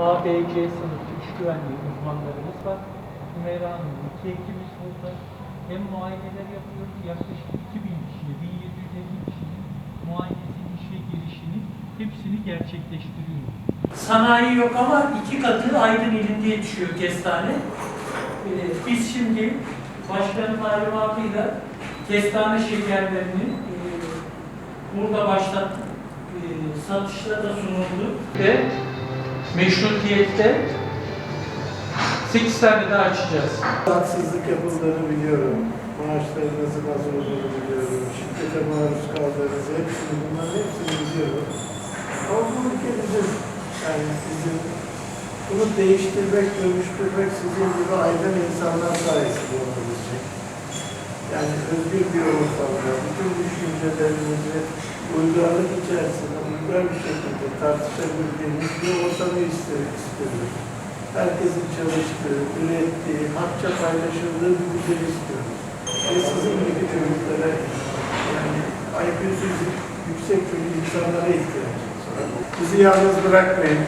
B, C sınıfı iş güvenliği uzmanlarımız var. Hümeyra Hanım iki ekimiz burada. Hem muayeneler yapıyoruz. Yaklaşık 2000 kişiye, 1750 kişinin muayenesini, işe girişini hepsini gerçekleştiriyoruz. Sanayi yok ama iki katı Aydın ilinde yetişiyor kestane. Ee, biz şimdi başkanın talimatıyla kestane şekerlerini e, burada başlattık. E, satışta da sunuldu. Ve meşrutiyette 8 tane daha açacağız. Haksızlık yapıldığını biliyorum. Maaşlarınızın az olduğunu biliyorum. Şiddete maruz kaldığınızı, hepsini, bunların hepsini biliyorum. Ama bu ülke bizim, yani bizim bunu değiştirmek, dönüştürmek sizin gibi aydın insanlar sayesinde olabilecek. Yani özgür bir ortamda, bütün düşüncelerimizi uygarlık içerisinde, uygar bir şekilde tartışabildiğimiz bir ortamı istiyoruz. Herkesin çalıştığı, ürettiği, hakça paylaşıldığı bir düzen istiyoruz. Ve sizin gibi çocuklara, yani IQ'su yüksek çocuk insanlara ihtiyacımız var. Bizi yalnız bırakmayın.